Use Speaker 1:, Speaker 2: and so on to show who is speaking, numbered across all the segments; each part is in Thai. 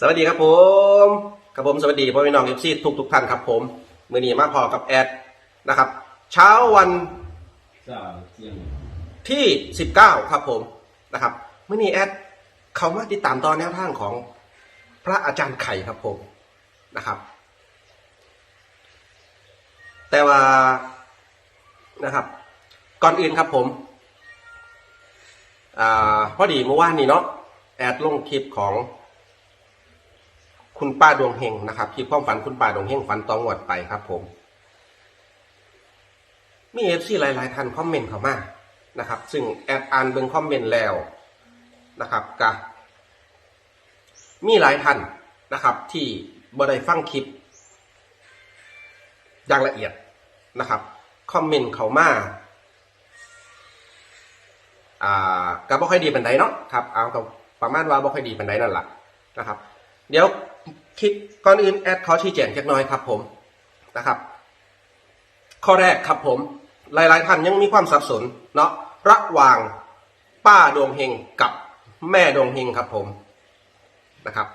Speaker 1: สวัสดีครับผมครับผมสวัสดีพ่อพี่น้องเอฟซีทุกทุกท่านครับผม มือนี้มาพอกับแอดนะครับ เช้าวัน
Speaker 2: สาวเจียง
Speaker 1: ที่ 19 ครับผมนะครับมื่อนี้แอดเขามาติดตามตอนแนวทางของพระอาจารย์ไข่ครับผมนะครับ แต่ว่านะครับ ก่อนอื่นครับผมอ่าพอดีเมื่อวานนี้เนาะแอดลงคลิปของ คุณป้าดวงเฮงนะครับคลิปความฝันคุณป้าดวงเฮงฝันตองวดไปครับ ผม มีเอฟซีหลาย ๆท่านคอมเมนต์เข้ามานะครับ ซึ่งแอดอ่านเบิ่งคอมเมนต์แล้วนะครับกะมีหลายท่านนะครับ ที่บ่ได้ฟังคลิปอย่างละเอียดนะครับคอมเมนต์เขามาอ่าก็บ่ค่อยดีปานใดเนาะครับเอาก็ประมาณว่าบ่ค่อยดีปานใดนั่นแหละนะครับ เดี๋ยว คลิปก่อนอื่นแอดขอชี้แจงจักน่อยครับผมนะครับ ข้อแรกครับผม หลายๆท่านยังมีความสับสนเนาะระหว่างป้าดวงเฮงกับแม่ดวงเฮงครับผมนะครับ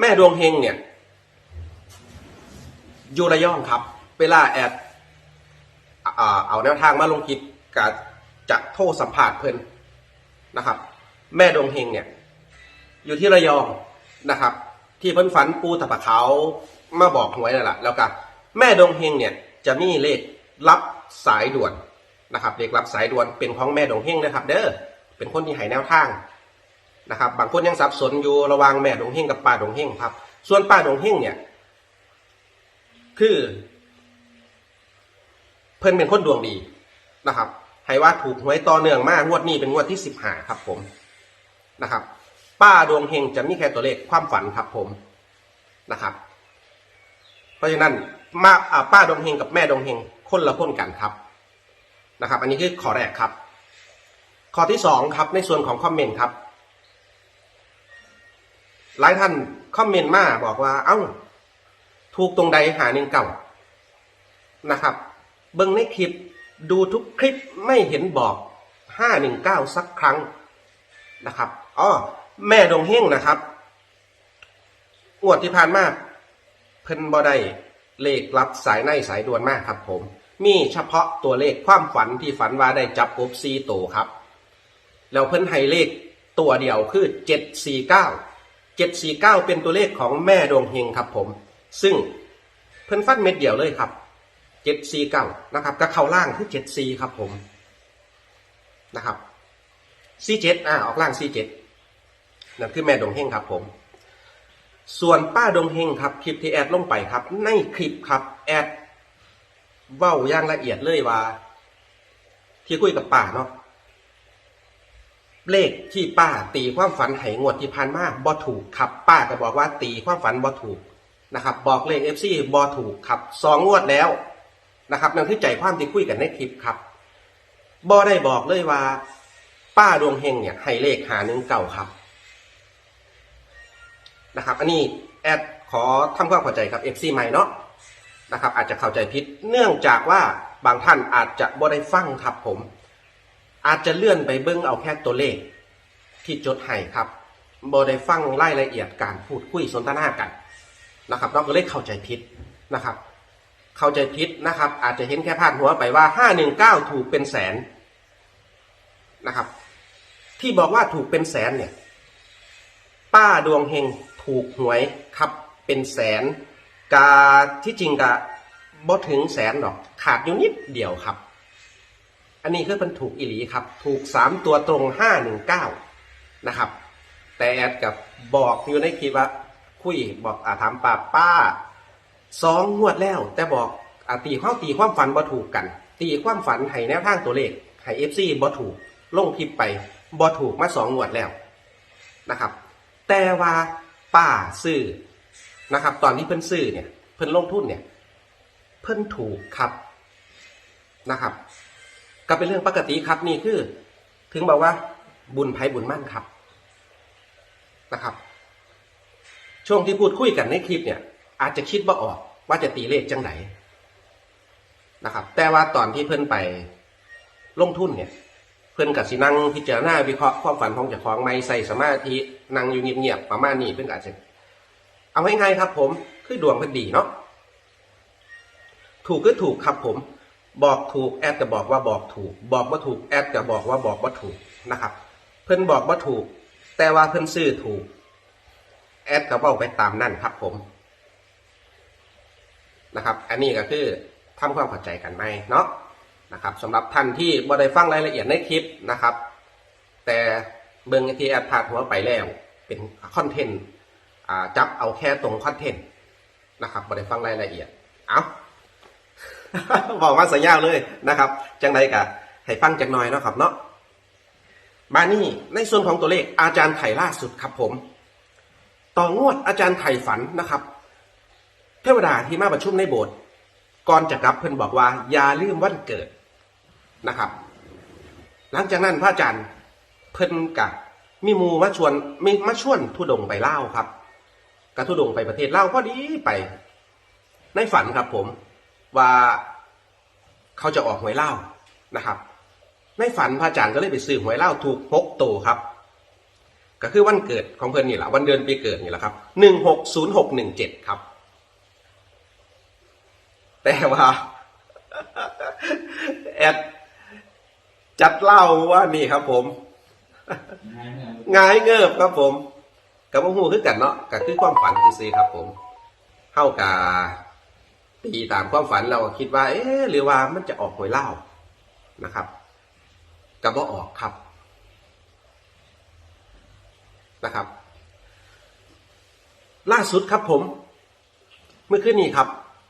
Speaker 1: แม่ดวงเฮงเนี่ยอยู่ระยองครับ เวลาแอดเอาแนวทางมาลงคลิปกับจะโทษสัมผัสเพิ่นนะครับ แม่ดวงเฮงเนี่ย อยู่ที่ระยองนะครับ ที่เพิ่นฝันปูตะปะเขามาบอกหวยนั่นแหละแล้วก็แม่ดวงเฮงเนี่ยจะมีเลขรับสายด่วนนะครับเลขรับสายด่วนเป็นของแม่ดวงเฮงนะครับ เด้อเป็นคนที่ให้แนวทางนะครับ บางคนยังสับสนอยู่ระว่างแม่ดวงเฮงกับป้าดวงเฮงครับ ส่วนป้าดวงเฮงเนี่ย คือ เพิ่นเป็นคนดวงดีนะครับให้ว่าถูกหวยต่อเนื่องมากงวดนี้เป็นงวดที่สิบห้าครับผมนะครับ ป้าดวงเฮงจะมีแค่ตัวเลขความฝันครับผมนะครับ เพราะฉะนั้นมาป้าดวงเฮงกับแม่ดวงเฮงคนละพ้นกันครับนะครับ อันนี้คือข้อแรกครับ ข้อที่สองครับในส่วนของคอมเมนต์ครับ หลายท่านคอมเมนต์มาบอกว่า เอ้า ถูกตรงใดหาหนึ่งเก่านะครับ เบิ่งในคลิปดูทุกคลิปไม่เห็นบอกห้าหนึ่งเก้าสักครั้งนะครับอ๋อ แม่ดงเฮงนะครับงวดที่ผ่านมาเพิ่นบ่ได้เลขรับสายในสายด่วนมากครับ ผม มีเฉพาะตัวเลขความฝันที่ฝันว่าได้จับกบซีโตครับ แล้วเพิ่นให้เลขตัวเดียวคือเจ็ดสี่เก้าเจ็ดสี่เก้าเป็นตัวเลขของแม่ดวงเฮงครับ ผม ซึ่งเพิ่นฟันเม็ดเดียวเลยครับเจ็ดสี่เก้านะครับก็เข้าล่างคือเจ็ดสี่ครับผมนะครับสี่เจ็ดอ่าออกล่างสี่เจ็ด นั่นคือแม่ดวงเฮงครับผม ส่วนป้าดวงเฮงครับคลิปที่แอดลงไปครับ ในคลิปครับแอดเว้าอย่างละเอียดเลยว่า ที่คุยกับป้าเนาะเลขที่ป้าตีความฝันไหงวดที่ผ่านมาบ่ถูกครับ ป้าก็บอกว่าตีความฝันบ่ถูกนะครับ บอกเลขเอฟซีบ่ถูกครับสองงวดแล้วนะครับนั่นคือใจความที่คุยกันในคลิปครับบ่ได้บอกเลยว่า ป้าดวงเฮงเนี่ยให้เลขหาหนึ่งเก่าครับ นะครับ อันนี้แอดขอทำความเข้าใจกับเอฟซีใหม่เนาะนะครับ อาจจะเข้าใจผิดเนื่องจากว่าบางท่านอาจจะบ่ได้ฟังครับผม อาจจะเลื่อนไปเบิ้งเอาแค่ตัวเลข ที่จดให้ครับบได้ฟังรายละเอียดการพูดคุยสนทนากันนะครับเราก็เลยเข้าใจผิดนะครับ เข้าใจผิดนะครับ อาจจะเห็นแค่พาดหัวไปว่าห้าหนึ่งเก้าถูกเป็นแสนนะครับ ที่บอกว่าถูกเป็นแสนเนี่ย ป้าดวงเฮง ถูกหวยครับเป็นแสนกาที่จริงกะบ่ถึงแสนหรอกขาดอยู่นิดเดียวครับ อันนี้คือมันถูกอีหลีครับ ถูกสามตัวตรงห้าหนึ่งเก้านะครับ แต่แอดกับบอกอยู่ในคลิปว่าคุยบอกอาถามป้าป้าสองงวดแล้ว แต่บอกอาตีความตีความฝันบ่ถูกกัน ตีความฝันให้แนวทางตัวเลขให้เอฟซีบ่ถูกลงคลิปไปบ่ถูกมาสองงวดแล้วนะครับ แต่ว่า ป้าซื้อนะครับ ตอนที่เพิ่นซื้อเนี่ย เพิ่นลงทุนเนี่ย เพิ่นถูกครับนะครับ ก็เป็นเรื่องปกติครับนี่คือ ถึงบอกว่าบุญภัยบุญมั่นครับนะครับ ช่วงที่พูดคุยกันในคลิปเนี่ย อาจจะคิดว่าออกว่าจะตีเลขจังไหนนะครับ แต่ว่าตอนที่เพิ่นไปลงทุนเนี่ย เพื่นกับสินั่งพิจารณาวิเคราะห์ความฝันของเจ้าของไม่ใส่สมาธิ นั่งอยู่เงียบๆประมาณนี้เพื่อนก็อาจจะเอาง่ายๆครับ ผมคือดวงเพิ่นดีเนาะถูกก็ถูกครับผม บอกถูกแอดก็บอกว่าบอกถูก บอกว่าถูกแอดก็บอกว่าบอกว่าถูกนะครับ เพิ่นบอกว่าถูก แต่ว่าเพิ่นซื้อถูก แอดก็บอกไปตามนั่นครับ ผมนะครับ อันนี้ก็คือทำความเข้าใจกันไหมเนาะนะครับสำหรับท่านที่บ่ได้ฟังรายละเอียดในคลิปนะครับ แต่ เบิ่งที่แอดพาดหัวไปแล้ว เป็นคอนเทนต์จับเอาแค่ตรงคอนเทนต์นะครับบ่ได้ฟังรายละเอียด เอาบอกมาสัญญาเลยนะครับ จังไรกะให้ฟังจักหน่อยเนาะครับเนาะมานี่ในส่วนของตัวเลขอาจารย์ไข่ล่าสุดครับผม ต่องวดอาจารย์ไข่ฝันนะครับ เทวดาที่มาประชุมในโบสถ์ก่อนจะกลับเพิ่นบอกว่าอย่าลืมวันเกิดนะครับ หลังจากนั้นพระอาจารย์ เพิ่นกับมีมูมาชวนมีมาชวนทุดงไปเล่าครับกระทุดงไปประเทศเล่าพอดีไป ในฝันครับผมว่าเขาจะออกหวยเล่านะครับ ในฝันพระอาจารย์ก็เลยไปซื้อหวยเล่าถูกหกตัวครับ ก็คือวันเกิดของเพื่อนนี่แหละวันเดือนปีเกิดนี่แหละครับหนึ่งหกศูนย์หกหนึ่งเจ็ดครับ แต่ว่าแอดจัดเล่าว่านี่ครับผม
Speaker 2: ง่ายเงิ
Speaker 1: บครับผมกับว่าหูคือกันเนาะก็คือความฝันซื่อครับ ผมเข้ากับตีตามความฝันเราก็คิดว่า เอ๊ะหรือว่ามันจะออกหวยเล่านะครับกับว่าออกครับนะครับ ล่าสุดครับผม เมื่อคืนนี้ครับ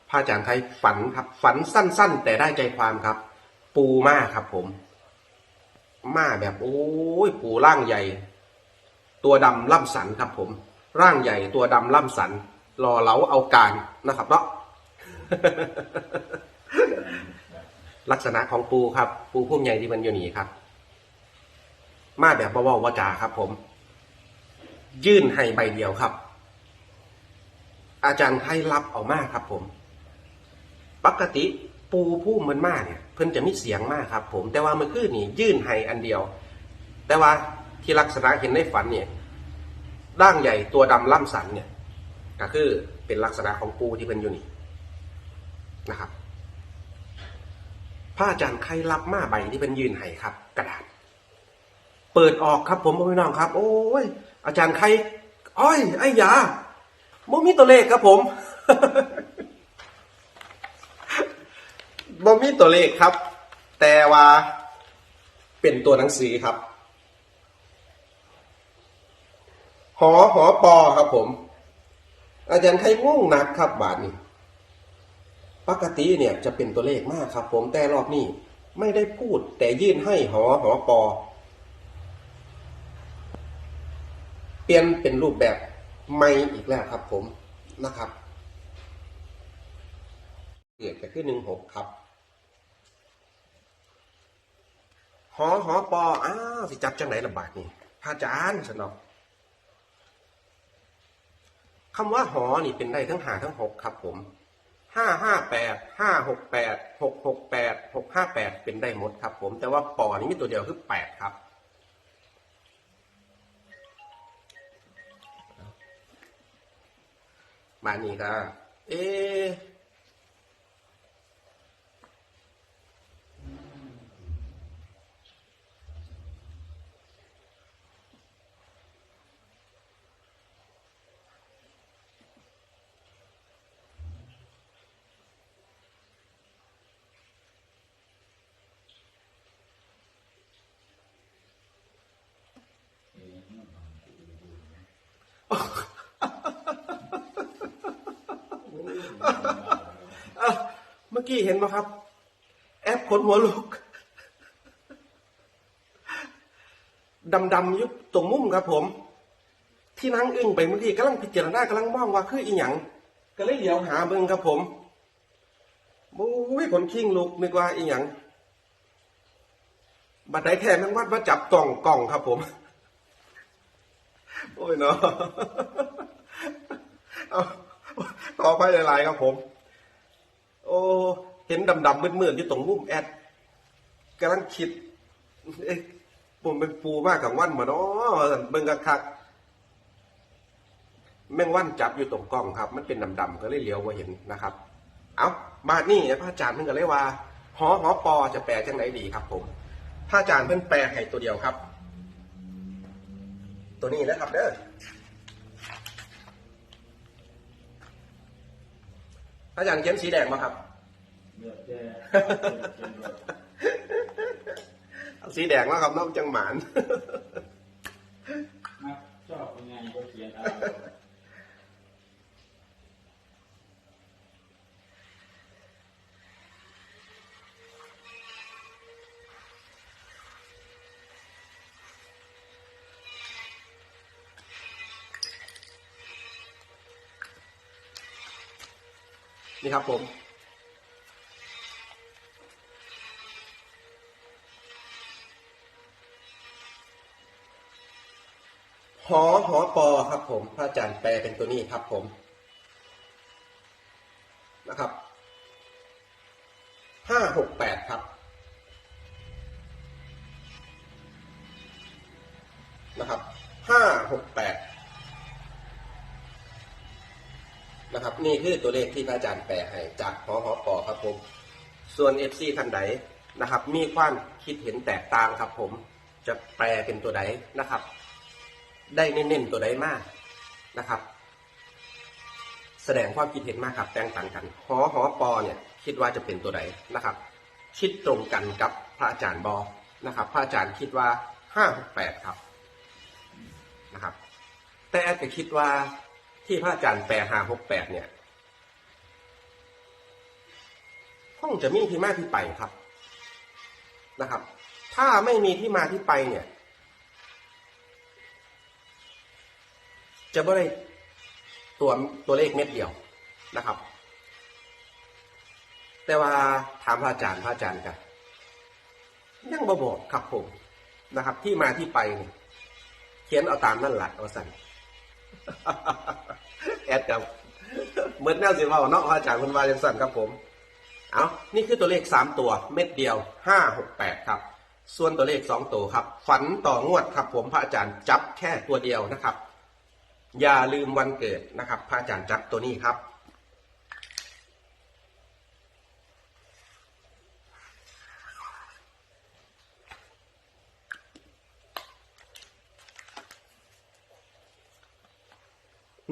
Speaker 1: พระอาจารย์ไทยฝันครับ ฝันสั้น ๆ แต่ได้ใจความครับ ปูมากครับผม มาแบบโอ้ยปูร่างใหญ่ ตัวดำล่ำสันครับผม ร่างใหญ่ตัวดำล่ำสันรอเหลาเอาการนะครับเนาะลักษณะของปูครับ ปูพุ่มใหญ่ที่มันอยู่นี่ครับ มาแบบเบาๆวาจาครับ ผม ยื่นให้ใบเดียวครับ อาจารย์ให้รับเอามากครับผม ปกติ ปูผู้มันมากเนี่ยเพิ่นจะมีเสียงมากครับผมแต่ว่าเมื่อคืนนี่ยื่นให้อันเดียว แต่ว่าที่ลักษณะเห็นในฝันเนี่ยร่างใหญ่ตัวดำล่ำสันเนี่ยก็คือเป็นลักษณะของปูที่เป็นอยู่นี่นะครับพระอาจารย์ใครรับมาใบที่เป็นยืนให้ครับ กระดาษ เปิดออกครับผมพี่น้องครับ โอ้ย อาจารย์ใครอ้อยไอ้ยาโมมีตัวเลขครับผม บ่มีตัวเลขครับ แต่ว่าเป็นตัวหนังสือครับ หอหอปอครับผม อาจารย์ไข่ง่วงหนักครับบาทนี้ ปกติเนี่ยจะเป็นตัวเลขมากครับผมแต่รอบนี้ไม่ได้พูดแต่ยื่นให้หอหอปอ เปลี่ยนเป็นรูปแบบใหม่อีกแล้วครับผมนะครับเกิดก็คือหนึ่งหกครับ หอหอปออ้าวสิจับจังไหนลำบากนี่พระอาจารย์สนอกคำว่าหอนี่เป็นได้ทั้งหาทั้งหกครับผมห้าห้าแปดห้าหกแปดหกหกแปดหกห้าแปดเป็นได้หมดครับ ผม แต่ว่าปอนี่มีตัวเดียวคือแปดครับมานี่ก็เอ๊ะอะเมื่ อกี้เห็นไหมครับ แอปขนหัวลุกดำๆยุบตรงมุมครับผม ที่นั่งอึ้งไปเมื่อกี้กำลังพิจารณากำลังมองว่าคืออีหยังก็เลยเหลียวหาเบิ่งครับผมโอ้ยขนคิงลุกนึกว่าอีหยังบัดไดแทนทั้งวัดมาจับกล่องกล่องครับผม โอ้ยเนาะเอาขออภัยหลายๆครับผม โอ้เห็นดำๆมืดๆอยู่ตรงมุมแอดกำลังคิดเอ๊ะผมเป็นปูมากกับวันมาเนาะเบิ่งคักแม่งวันจับอยู่ตรงกล้องครับ มันเป็นดำๆก็เลยเลี้ยวว่าเห็นนะครับ เอามานี่พระอาจารย์เพิ่นก็เลยว่าหอหอปอจะแปลจังไหนดีครับ ผมพระอาจารย์เพิ่นแปลให้ตัวเดียวครับ ตัวนี้นะครับเด้อพระ อาจารย์เขียนสีแดงมาครับ
Speaker 2: เือแด
Speaker 1: เอาสีแดงมาครับน้องจังหมาน
Speaker 2: ชอบยังไงก็เขียนเอา
Speaker 1: นี่ครับผมหอหอปอครับผม พระอาจารย์แปลเป็นตัวนี้ครับผม ครับนี่คือตัวเลขที่พระอาจารย์แปลให้จากหอหอปอครับผม ส่วน FC ท่านใดนะครับ มีความคิดเห็นแตกต่างครับผมจะแปลเป็นตัวใดนะครับ ได้เน้นๆตัวใดมากนะครับ แสดงความคิดเห็นมากครับแตกต่างกันหอหอปอเนี่ยคิดว่าจะเป็นตัวใดนะครับ คิดตรงกันกับพระอาจารย์บอนะครับ พระอาจารย์คิดว่าห้าหกแปดครับนะครับ แต่แอดก็คิดว่าที่พระอาจารย์แปลห้าหกแปดเนี่ย คงจะมีที่มาที่ไปครับนะครับ ถ้าไม่มีที่มาที่ไปเนี่ย จะไม่ได้ตัวตัวเลขเม็ดเดียวนะครับ แต่ว่าถามพระอาจารย์พระอาจารย์กันยังบ่บอกครับผมนะครับ ที่มาที่ไปเนี่ยเขียนเอาตามนั่นแหละเอาสั่นแอดกับเหมือนแนวสิว่าเนาะพระอาจารย์คุณวาจังสั่นครับผม เอานี่คือตัวเลขสามตัวเม็ดเดียวห้าหกแปดครับ ส่วนตัวเลขสองตัวครับ ฝันต่องวดครับ ผมพระอาจารย์จับแค่ตัวเดียวนะครับ อย่าลืมวันเกิดนะครับ พระอาจารย์จับตัวนี้ครับ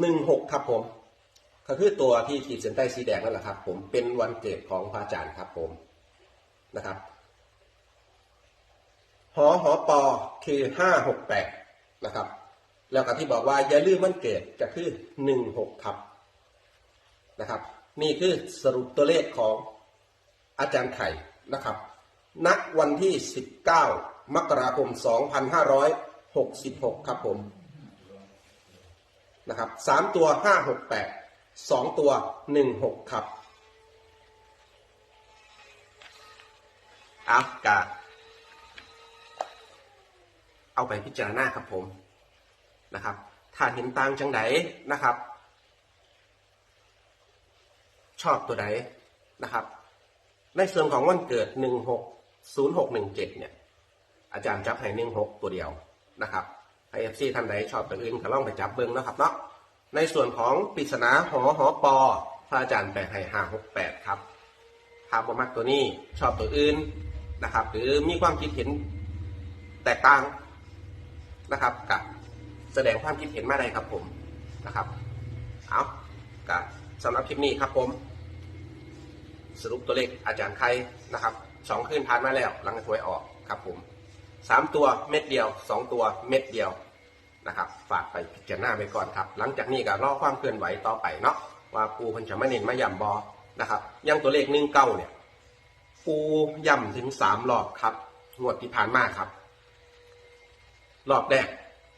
Speaker 1: หนึ่งหกครับผม ก็คือตัวที่ขีดเส้นใต้สีแดงนั่นแหละครับ ผมเป็นวันเกิดของพระอาจารย์ครับผมนะครับหอหอปอคือห้าหกแปดนะครับ แล้วก็ที่บอกว่าอย่าลืมวันเกิดก็คือหนึ่งหกครับนะครับ นี่คือสรุปตัวเลขของอาจารย์ไข่นะครับณวันที่สิบเก้ามกราคมสองพันห้าร้อยหกสิบหกครับผมนะครับสามตัวห้าหกแปด สองตัวหนึ่งหกครับเอากะเอาไปพิจารณาครับผมนะครับ ถ้าเห็นต่างจังไดนะครับ ชอบตัวใดนะครับ ในส่วนของวันเกิดหนึ่งหกศูนย์หกหนึ่งเจ็ดเนี่ย อาจารย์จับให้หนึ่งหกตัวเดียวนะครับไอเอฟซีท่านใดชอบตัวอื่นก็ลองไปจับเบิ้งนะครับเนาะ ในส่วนของปริศนาหอหอปอพระอาจารย์แปลให้ห้าหกแปดครับถ้าบ่มักตัวนี้ชอบตัวอื่นนะครับ หรือมีความคิดเห็นแตกต่างนะครับกับแสดงความคิดเห็นมาได้ครับผมนะครับเอากับสำหรับคลิปนี้ครับผม สรุปตัวเลขอาจารย์ใครนะครับสองคืนผ่านมาแล้วหลังจากหวยออกครับผมสามตัวเม็ดเดียวสองตัวเม็ดเดียว นะครับ ฝากไปพิจารณาไปก่อนครับ หลังจากนี้ก็รอความเคลื่อนไหวต่อไปเนาะว่าปูพันจะมาเน้นมาย่ำบอนะครับยังตัวเลขหนึ่งเก้าเนี่ย ปูย่ำถึงสามรอบครับงวดที่ผ่านมาครับ รอบแรก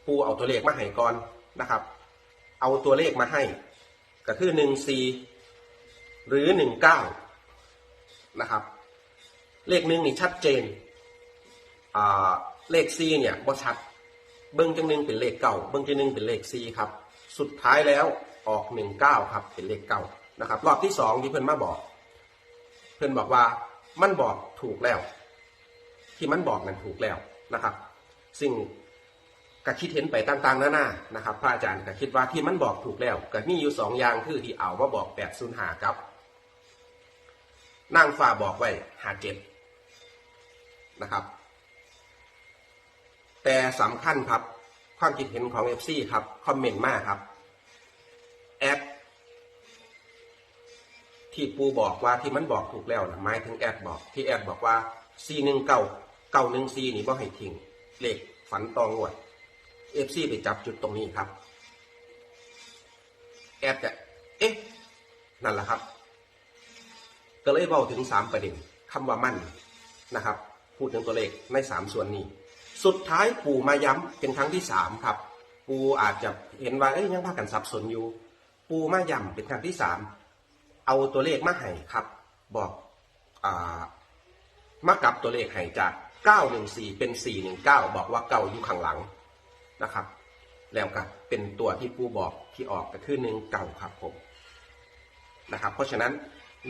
Speaker 1: ปูเอาตัวเลขมาให้ก่อนนะครับ เอาตัวเลขมาให้ ก็คือหนึ่งสี่หรือหนึ่งเก้านะครับ เลขหนึ่งนี่ชัดเจน เลขซีเนี่ยบ่ชัด เบิ้งจังหนึ่งเป็นเลขเก้าเบิ้งจังหนึ่งเป็นเลขซีครับ สุดท้ายแล้วออกหนึ่งเก้าครับ เป็นเลขเก้านะครับ รอบที่สองที่เพื่อนมาบอก เพื่อนบอกว่ามันบอกถูกแล้ว ที่มันบอกนั้นถูกแล้วนะครับ ซึ่งก็คิดเห็นไปต่างๆนานานะครับพระอาจารย์ก็คิดว่าที่มันบอกถูกแล้วก็มีอยู่สองอย่างคือที่เอามาบอกแปดศูนย์หาครับนั่งฟ้าบอกไว้หาเจ็ดนะครับ แต่สำคัญครับ ความคิดเห็นของ FC ครับ คอมเมนต์มากครับ แอดที่ปูบอกว่าที่มันบอกถูกแล้วนะหมายถึงแอดบอกที่แอดบอกว่า C หนึ่งเก้าเก้าหนึ่ง C นี่บ่ให้ทิ้งเลขฝันตองวด FC ไปจับจุดตรงนี้ครับ แอดก็เอ๊ะ นั่นแหละครับ ก็เลยเบาถึงสามประเด็นคำว่ามั่นนะครับ พูดถึงตัวเลขในสามส่วนนี้ สุดท้ายปู่มาย้ำเป็นครั้งที่สามครับ ปู่อาจจะเห็นว่าเอ้ยยังพากันสับสนอยู่ ปู่มาย้ำเป็นครั้งที่สามเอาตัวเลขมาให้ครับ บอกอ่ามากับตัวเลขให้จาก 914 เป็น 419 บอกว่าเก่าอยู่ข้างหลังนะครับ แล้วก็เป็นตัวที่ปู่บอกที่ออกก็คือหนึ่งเก่าครับผมนะครับ เพราะฉะนั้น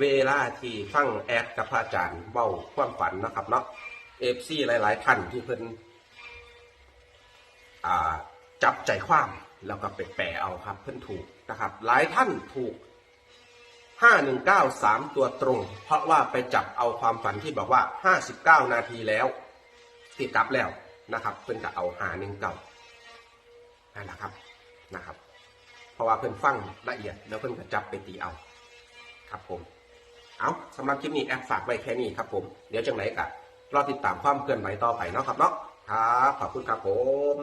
Speaker 1: เวลาที่ฟังแอดกับพระอาจารย์เบ้าความฝันนะครับเนาะเอฟซีหลาย ๆ ท่านที่เพิ่น จับใจความแล้วก็ไปแปลเอาครับ เพิ่อนถูกนะครับ หลายท่านถูก 519 3 ตัวตรง เพราะว่าไปจับเอาความฝันที่บอกว่า 59 นาทีแล้วติดกลับแล้วนะครับเพิ่อนก็เอาหาหนึ่งเก่านั่นแหละครับนะครับ เพราะว่าเพิ่อนฟังละเอียดแล้วเพิ่อนก็จับไปตีเอาครับผมเอาสำหรับคลิปนี้แอดฝากไว้แค่นี้ครับผมเดี๋ยวจังไหนกะรอติดตามความเคลื่อนไหวต่อไปเนาะครับเนาะครับขอบคุณครับผม